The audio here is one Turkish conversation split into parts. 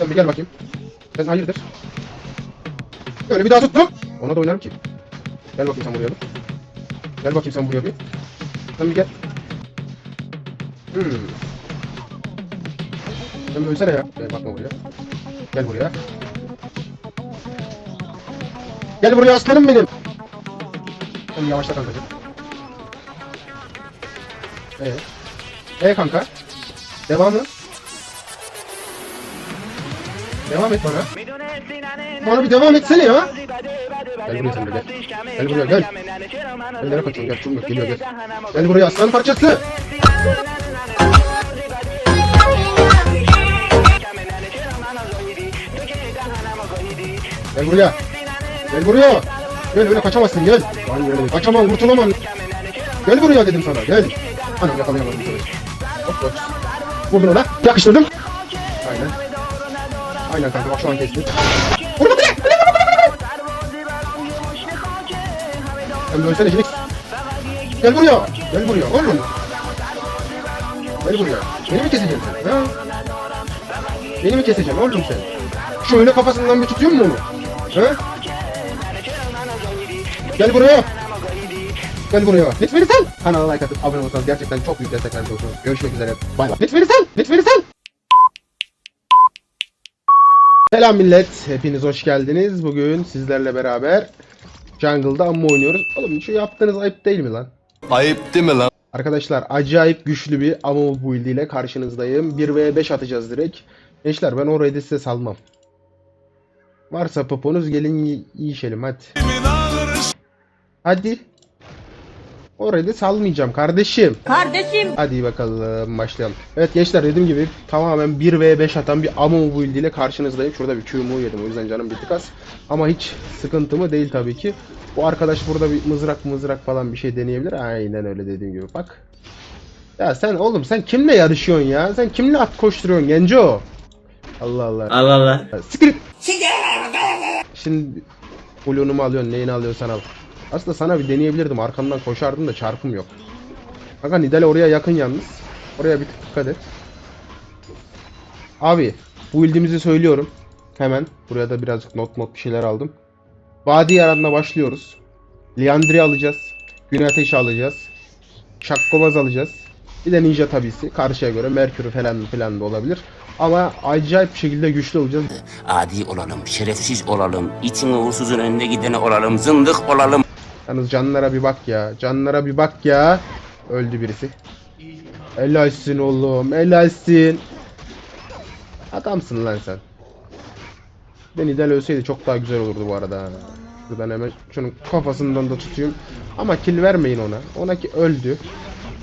Sen bir gel bakayım. Sen hayırdır? Öyle bir daha tuttum. Ona da oynarım ki. Gel bakayım sen buraya bir. Gel bakayım sen buraya bir. Sen bir gel. Hmm. Sen ölsene ya. Gel bakma buraya. Gel buraya. Gel buraya aslanım benim. Sen yavaşla kankacığım. Ee, ee kanka. Devamı. Devam et bana. Bana bir devam etsene ya. Gel buraya sen de gel. Gel buraya gel. Gel nereye kaçıyorsun gel. Çabuk geliyor gel. Gel buraya aslan parçası. Gel buraya. Gel buraya. Gel öyle kaçamazsın gel. Lan öyle kaçamam kurtulamam. Gel buraya dedim sana gel. Anam yakalayamadım seni. Hop hop. Vurdun ona. Yakıştırdım. Aynen. Kanka bak şu an kestim. Vurma bile. Sen dönsene Jinx. Gel buraya. Gel buraya oğlum. Gel buraya. Beni mi keseceksin sen? Ha? Beni mi keseceksin oğlum sen? Şöyle kafasından bir tutuyor mu onu? Ha? Gel buraya. Gel buraya. Lütfen sen. Kanala like atıp abone olursanız gerçekten çok büyük destekler olursunuz. Görüşmek üzere. Bay bay. Lütfen sen. Lütfen sen. Selam millet. Hepiniz hoş geldiniz. Bugün sizlerle beraber Jungle'da amma oynuyoruz. Oğlum şu yaptığınız ayıp değil mi lan? Ayıp değil mi lan? Arkadaşlar acayip güçlü bir Ammo build ile karşınızdayım. 1v5 atacağız direkt. Gençler ben o raid'i size salmam. Varsa poponuz gelin yiyişelim hadi. Hadi. O raid'i salmayacağım kardeşim. Kardeşim. Hadi bakalım başlayalım. Evet gençler dediğim gibi tamamen 1v5 atan bir Ammo build ile karşınızdayım. Şurada bir Q'mu yedim o yüzden canım bir tık az. Ama hiç sıkıntı mı değil tabii ki. Bu arkadaş burada bir mızrak mızrak falan bir şey deneyebilir. Aynen öyle dediğim gibi bak. Ya sen oğlum sen kimle yarışıyorsun ya? Sen kimle at koşturuyorsun genco? Allah Allah. Allah Allah. Siktir. Şimdi Blue'numu alıyorsun, neyini alıyorsan al. Aslında sana bir deneyebilirdim. Arkamdan koşardım da çarpım yok. Kanka Nidale oraya yakın yalnız. Oraya bir tık dikkat et. Abi, bu build'imizi söylüyorum. Hemen. Buraya da birazcık not not bir şeyler aldım. Vadi yaratma başlıyoruz. Liandri alacağız. Gün ateşi alacağız. Şakkovaz alacağız. Bir de ninja tabisi. Karşıya göre Merkür'ü falan filan da olabilir. Ama acayip bir şekilde güçlü olacağız. Adi olalım, şerefsiz olalım, itin uğursuzun önüne gideni olalım, zındık olalım. Yalnız canlara bir bak ya. Canlara bir bak ya. Öldü birisi. Helalsin oğlum. Helalsin. Adamsın lan sen. Ben İdal ölseydi çok daha güzel olurdu bu arada. Buradan hemen şunun kafasından da tutayım. Ama kill vermeyin ona. Ona ki öldü.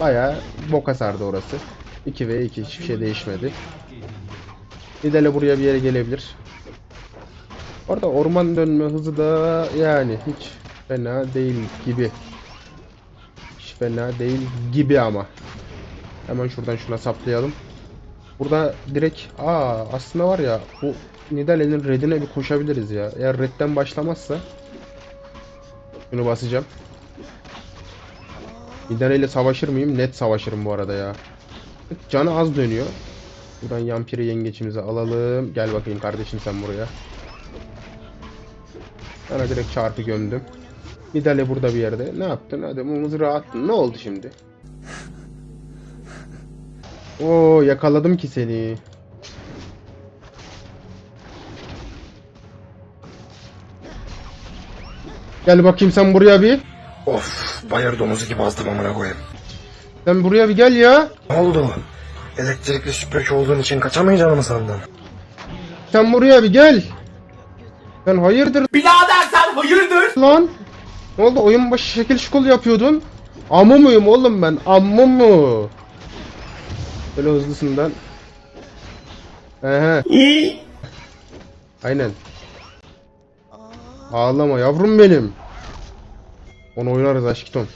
Baya boka sardı orası. 2 ve 2 hiçbir şey değişmedi. İdal'e buraya bir yere gelebilir. Orada orman dönme hızı da yani hiç fena değil gibi. Hiç fena değil gibi ama. Hemen şuradan şuna saplayalım. Burada direkt aa aslında var ya bu Nidalee'nin redine bir koşabiliriz ya. Eğer redden başlamazsa şunu basacağım. Nidale ile savaşır mıyım? Net savaşırım bu arada ya. Canı az dönüyor. Buradan Yampiri yengeçimizi alalım. Gel bakayım kardeşim sen buraya. Sana direkt çarpı gömdüm. Nidale burada bir yerde. Ne yaptın? Hadi mızrağı attın. Ne oldu şimdi? Oo yakaladım ki seni. Gel bakayım sen buraya bir. Of bayır domuzu gibi azdım amına koyayım. Sen buraya bir gel ya. Ne oldu? Elektrikli süpürge olduğun için kaçamayacağını mı sandın? Sen buraya bir gel. Sen hayırdır? Birader sen hayırdır? Lan. Ne oldu? Oyun başı şekil şukul yapıyordun. Ammu muyum oğlum ben? Ammu mu? Böyle hızlısından. Ehe. Aynen. Ağlama yavrum benim. Onu oynarız aşkım.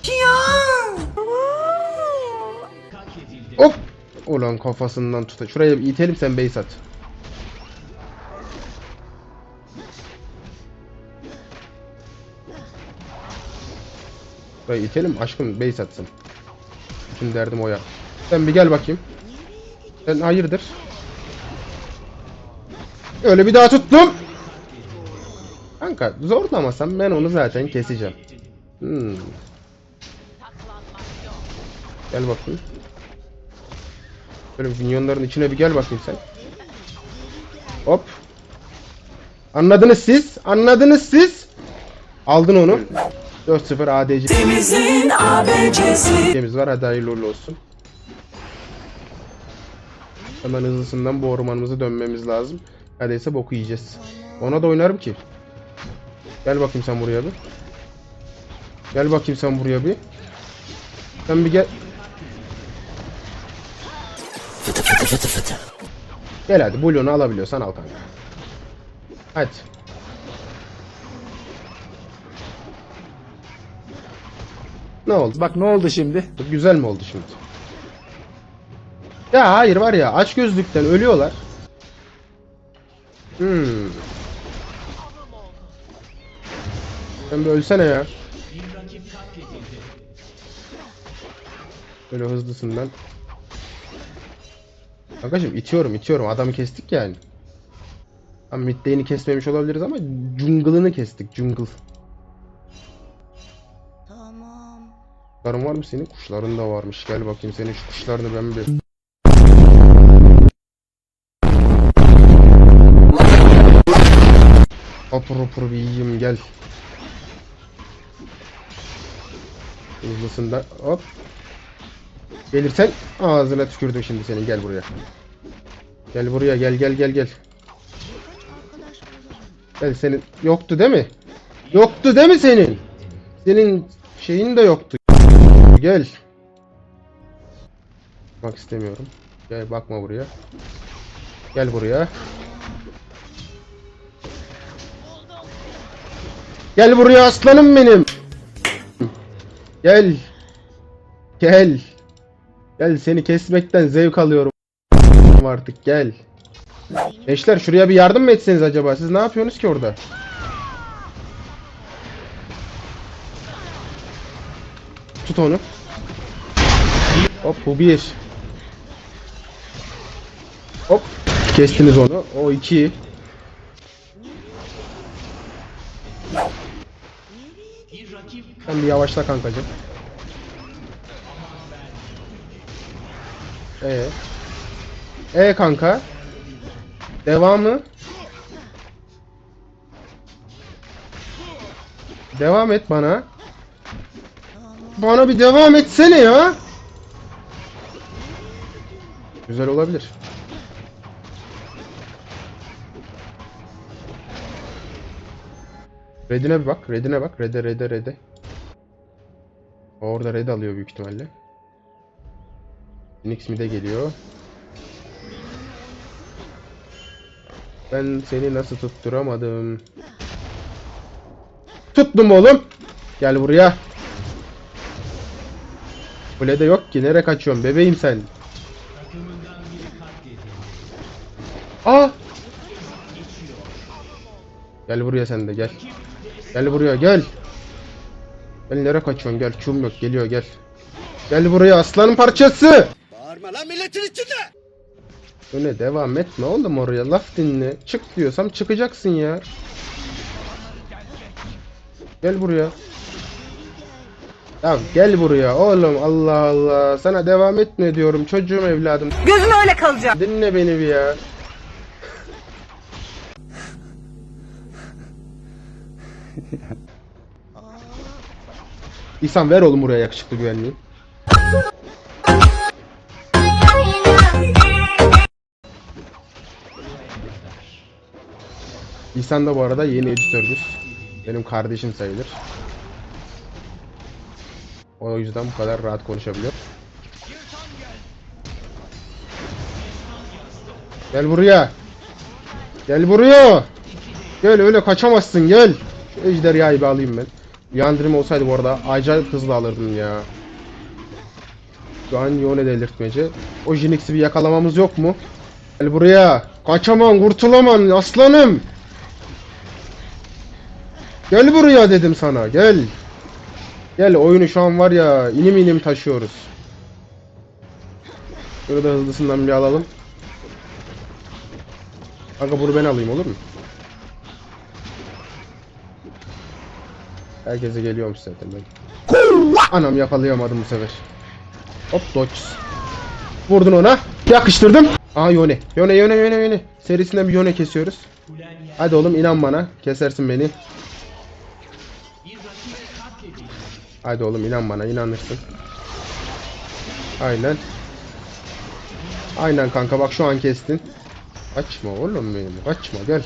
Hop. Ulan kafasından tut. Şuraya bir itelim sen base at. Burayı itelim aşkım base atsın. Bütün derdim o ya. Sen bir gel bakayım. Sen hayırdır? Öyle bir daha tuttum. Kanka zorlamasam ben onu zaten keseceğim. Hmm. Gel bakayım. Böyle minyonların içine bir gel bakayım sen. Hop. Anladınız siz? Anladınız siz? Aldın onu. 4-0 ADC. Temizliğin ABC'si. Temiz var hadi hayırlı uğurlu olsun. Hemen hızlısından bu ormanımıza dönmemiz lazım. Neredeyse boku yiyeceğiz. Ona da oynarım ki. Gel bakayım sen buraya bir. Gel bakayım sen buraya bir. Sen bir gel. Fıtı fıtı fıtı fıtı. Gel hadi Blue'nu alabiliyorsan al kanka. Hadi. Ne oldu? Bak ne oldu şimdi? güzel mi oldu şimdi? Ya hayır var ya aç gözlükten ölüyorlar. Hmm. Sen bir ölsene ya. Böyle hızlısından. Kankacım itiyorum itiyorum adamı kestik yani. Ama midlane'i kesmemiş olabiliriz ama jungle'ını kestik jungle. Kuşların var mı senin? Kuşların da varmış. Gel bakayım senin şu kuşlarını ben bir... Hopur hopur bir yiyeyim gel. Hızlısında hop. Gelirsen ağzına tükürdüm şimdi senin gel buraya. Gel buraya gel gel gel gel. Gel senin yoktu değil mi? Yoktu değil mi senin? Senin şeyin de yoktu. Gel. Bak istemiyorum. Gel bakma buraya. Gel buraya. Gel buraya aslanım benim. Gel. Gel. Gel seni kesmekten zevk alıyorum. Artık gel. Gençler şuraya bir yardım mı etseniz acaba? Siz ne yapıyorsunuz ki orada? Tut onu. Hop bu bir. Hop. Kestiniz onu. O iki. Sen bir yavaşla kankacım. Ee. Ee kanka. Devamı. Devam et bana. Bana bir devam etsene ya. Güzel olabilir. Red'ine bir bak. Red'ine bak. Red'e red'e red'e. Orada red alıyor büyük ihtimalle. Phoenix mid'e geliyor. Ben seni nasıl tutturamadım? Tuttum oğlum. Gel buraya. Kulede yok ki. Nereye kaçıyorsun bebeğim sen? Aa! Gel buraya sen de gel. Gel buraya gel. Gel nereye kaçıyorsun gel. Çum yok geliyor gel. Gel buraya aslanın parçası. Bağırma lan milletin içinde! Öyle devam etme oğlum oraya laf dinle. Çık diyorsam çıkacaksın ya. Gel buraya. Ya gel buraya oğlum Allah Allah. Sana devam etme diyorum çocuğum evladım. Gözüm öyle kalacak. Dinle beni bir ya. İhsan ver oğlum buraya yakışıklı güvenliği. İhsan da bu arada yeni editörümüz. Benim kardeşim sayılır. O yüzden bu kadar rahat konuşabiliyor. Gel buraya. Gel buraya. Gel öyle kaçamazsın gel. Şu ejderhayı bir alayım ben. Yandırım olsaydı bu arada acayip hızlı alırdım ya. Şu an Yone delirtmece. O Jinx'i bir yakalamamız yok mu? Gel buraya. Kaçaman kurtulaman aslanım. Gel buraya dedim sana gel. Gel oyunu şu an var ya inim inim taşıyoruz. Şurada hızlısından bir alalım. Kanka bunu ben alayım olur mu? Herkese geliyormuş zaten ben. Anam yakalayamadım bu sefer. Hop dodge. Vurdun ona. Yakıştırdım. Aa Yone. Yone Yone Yone Yone. Serisinden bir Yone kesiyoruz. Hadi oğlum inan bana. Kesersin beni. Hadi oğlum inan bana inanırsın. Aynen. Aynen kanka bak şu an kestin. Kaçma oğlum benim. Kaçma gel.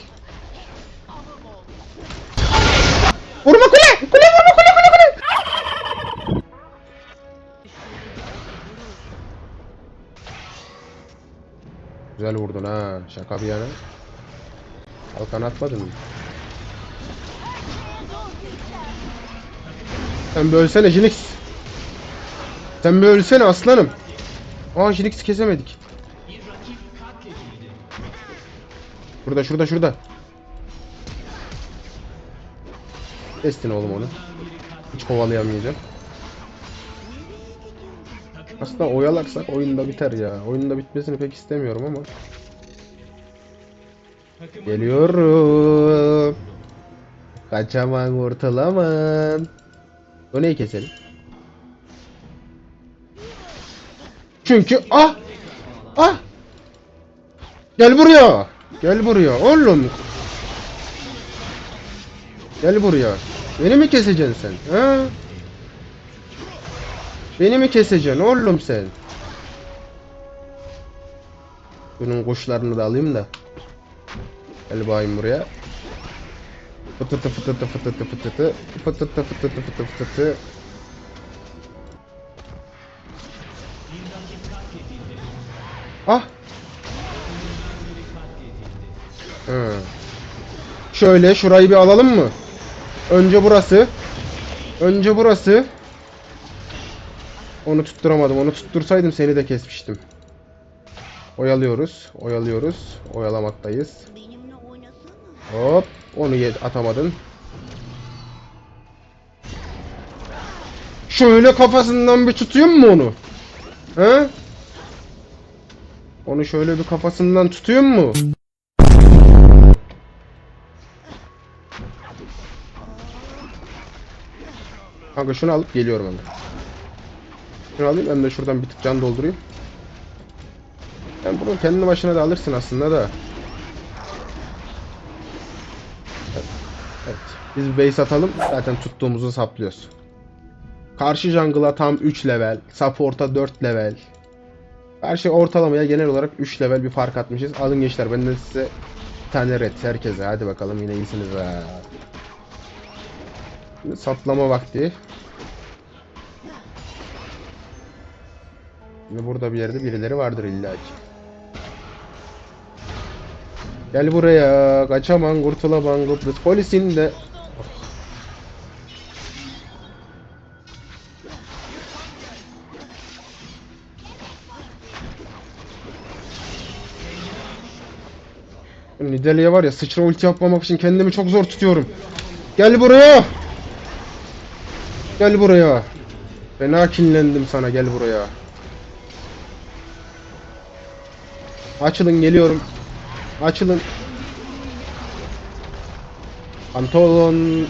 Vurma kule! Kule vurma kule kule kule! Güzel vurdun ha. Şaka bir yana. Kalkan atmadın mı? Sen bir ölsene Jinx. Sen bir ölsene aslanım. Aa Jinx'i kesemedik. Şurada şurada şurada. Kestin oğlum onu. Hiç kovalayamayacağım. Aslında oyalarsak oyunda biter ya. Oyunda bitmesini pek istemiyorum ama. Geliyorum. Kaçaman kurtulaman. O neyi keselim? Çünkü ah! Ah! Gel buraya. Gel buraya oğlum. Gel buraya. Beni mi keseceksin sen? Ha? Beni mi keseceksin oğlum sen? Bunun kuşlarını da alayım da. Gel bakayım buraya. Fıtıtı fıtıtı fıtıtı fıtıtı fıtıtı fıtıtı fıtıtı fıtıtı Ah! Hı. Şöyle şurayı bir alalım mı? Önce burası. Önce burası. Onu tutturamadım. Onu tuttursaydım seni de kesmiştim. Oyalıyoruz. Oyalıyoruz. Oyalamaktayız. Hop. Onu atamadın. Şöyle kafasından bir tutayım mı onu? He? Onu şöyle bir kafasından tutayım mu? Kanka şunu alıp geliyorum hemen. Şunu alayım hem de şuradan bir tık can doldurayım. Ben bunu kendi başına da alırsın aslında da. Evet. Biz base atalım. Zaten tuttuğumuzu saplıyoruz. Karşı jungle'a tam 3 level. Support'a 4 level. Karşı ortalamaya genel olarak 3 level bir fark atmışız. Alın gençler ben de size bir tane red herkese. Hadi bakalım yine iyisiniz ha. Şimdi saplama vakti. Şimdi burada bir yerde birileri vardır illa ki. Gel buraya. Kaçaman kurtulaman Kıbrıs polisin de. Nidalee'ye var ya sıçra ulti yapmamak için kendimi çok zor tutuyorum. Gel buraya. Gel buraya. Fena kinlendim sana gel buraya. Açılın geliyorum. Açılın. Pantolon.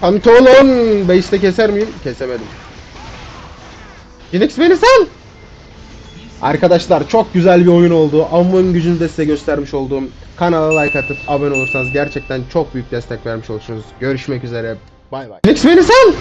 Pantolon. Base'de keser miyim? Kesemedim. Phoenix beni sal. Arkadaşlar çok güzel bir oyun oldu. Amın gücünü de size göstermiş olduğum kanala like atıp abone olursanız gerçekten çok büyük destek vermiş olursunuz. Görüşmek üzere. Bay bay. Phoenix beni sal.